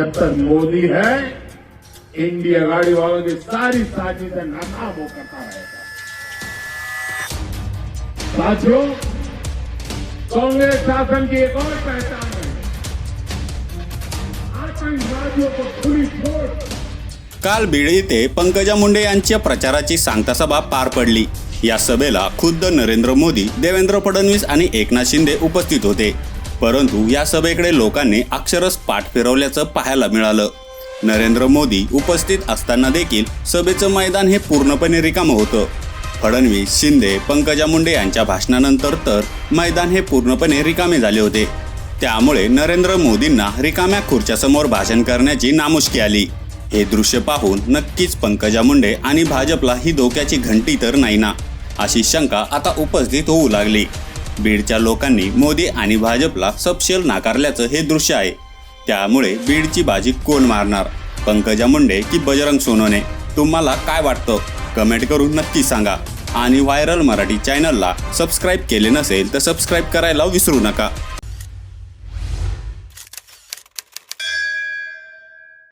जब तक मोदी है इंडिया गाड़ी वालों की सारी साजिशें नाकाम हो करता रहेगा साथियों कांग्रेस शासन की एक और पहचान है। आतंकवादियों को खुली छोड़। काल बीड येथे पंकजा मुंडे यांच्या प्रचाराची सांगता सभा पार पडली. या सभेला खुद्द नरेंद्र मोदी देवेंद्र फडणवीस आणि एकनाथ शिंदे उपस्थित होते. परंतु या सभेकडे लोकांनी अक्षरच पाठ फिरवल्याचं पाहायला मिळालं. नरेंद्र मोदी उपस्थित असताना देखील सभेचं मैदान हे पूर्णपणे रिकामं होतं. फडणवीस शिंदे पंकजा मुंडे यांच्या भाषणानंतर तर मैदान हे पूर्णपणे रिकामे झाले होते. त्यामुळे नरेंद्र मोदींना रिकाम्या खुर्च्यासमोर भाषण करण्याची नामुष्की आली. हे दृश्य पाहून नक्कीच पंकजा मुंडे आणि भाजपला ही धोक्याची घंटी तर नाही ना अशी शंका आता उपस्थित होऊ लागली. बीडच्या लोकांनी मोदी आणि भाजपला सपशेल नाकारल्याचं हे दृश्य आहे. त्यामुळे बीडची बाजी कोण मारणार? पंकजा मुंडे की बजरंग सोनोने? तुम्हाला काय वाटतं? कमेंट करून नक्की सांगा. आणि व्हायरल मराठी चॅनलला सबस्क्राईब केले नसेल तर सबस्क्राईब करायला विसरू नका.